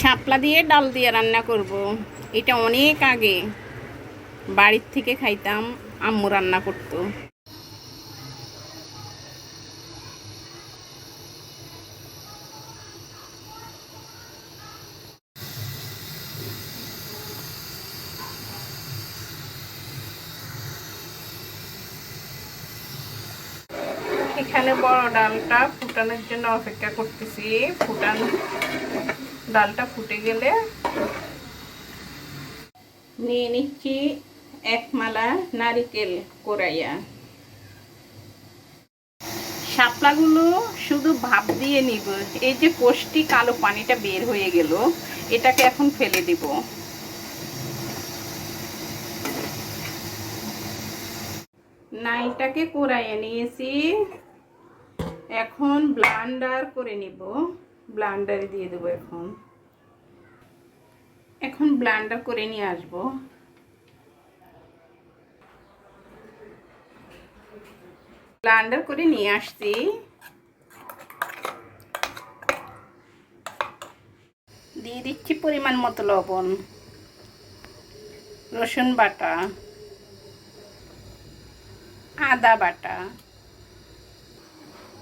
শাপলা দিয়ে ডাল দিয়ে রান্না করব। এটা অনেক আগে। বাড়ির থেকে খাইতাম, আম্মু রান্না করতো। এখানে বড় ডালটা ফুটানোর জন্য অপেক্ষা করতেছি। ফুটান ডালটা ফুটে গেলে নিয়ে নিচ্ছি এক মালা নারিকেল কোরাইয়া। শাপলাগুলো শুধু ভাপ দিয়ে নিব। এই যে কোষ্টি কালো পানিটা বের হয়ে গেল, এটাকে এখন ফেলে দিব। নাইটাকে কোরাইয়া নিয়েছি। এখন ব্লান্ডার করে নিব। ব্লান্ডারে দিয়ে দেবো এখন। এখন ব্লান্ডার করে নিয়ে আসব। ব্লান্ডার করে নিয়ে আসছি। দিয়ে দিচ্ছি পরিমাণ মতো লবণ, রসুন বাটা, আদা বাটা,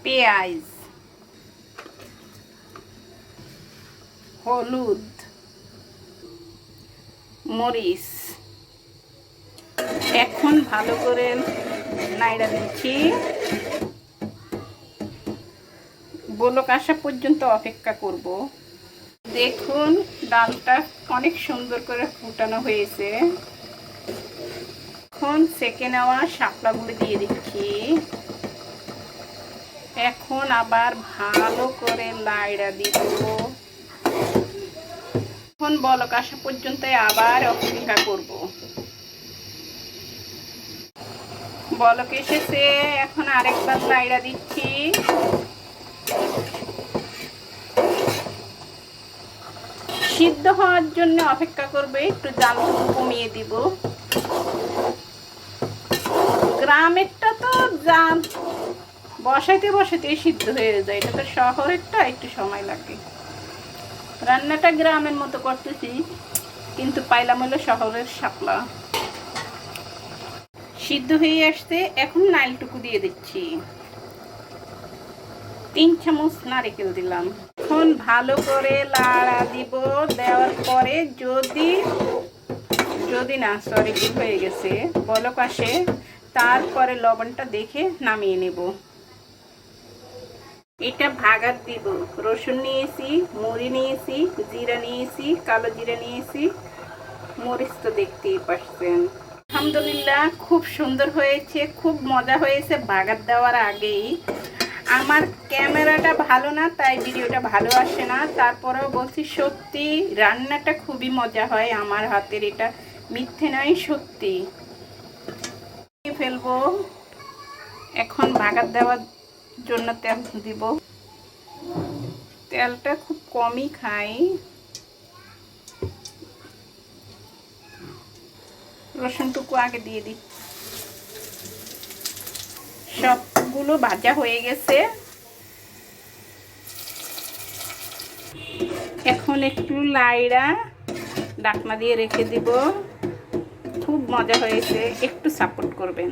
পেঁয়াজ হলুদ, মরিচ। এখন ভালো করে নাইড়া দিচ্ছি। বলক আসা পর্যন্ত অপেক্ষা করব। দেখুন, ডালটা অনেক সুন্দর করে ফুটানো হয়েছে। এখন সেকে নেওয়া শাপলাগুলো দিয়ে দিচ্ছি। এখন আবার ভালো করে লাইড়া দিব। এখন বলক আসা পর্যন্ত আবার অপেক্ষা করব। বলক এসেছে, এখন আরেকবার লাইড়া দিচ্ছি। সিদ্ধ হওয়ার জন্য অপেক্ষা করবে, একটু জাল কমিয়ে দিব। গ্রামেরটা তো জাল, বসাইতে বসাইতে সিদ্ধ হয়ে যায়, এটা তো শহরেরটা, একটু সময় লাগে। রান্নাটা গ্রামের মতো করতেছি, কিন্তু পাইলাম হলো শহরের শাপলা। সিদ্ধ হয়ে আসতে এখন নাইলটুকু দিয়ে দিচ্ছি। তিন চামচ নারিকেল দিলাম। এখন ভালো করে লাড়া দিব, দেওয়ার পরে যদি যদি না সরি হয়ে গেছে, বলক আসে, তারপরে লবণটা দেখে নামিয়ে নেব। এটা ভাগার দিব। রসুন নিয়েছি, মুড়ি নিয়েছি, জিরা নিয়েছি, কালো জিরা নিয়েছি। মরিচ তো দেখতেই পাচ্ছেন। আলহামদুলিল্লাহ, খুব সুন্দর হয়েছে, খুব মজা হয়েছে বাগার দেওয়ার আগেই। আমার ক্যামেরাটা ভালো না, তাই ভিডিওটা ভালো আসে না। তারপরেও বলছি, সত্যি রান্নাটা খুবই মজা হয় আমার হাতের। এটা মিথ্যে নয়, সত্যি। ফেলব। এখন বাগার দেওয়ার জন্য তেল দিব। তেলটা খুব কমই খাই। রসুনটুকু আগে দিয়ে দিই। সবগুলো ভাজা হয়ে গেছে। এখন একটু লাইড়া ডাকনা দিয়ে রেখে দিব। খুব মজা হয়েছে, একটু সাপোর্ট করবেন।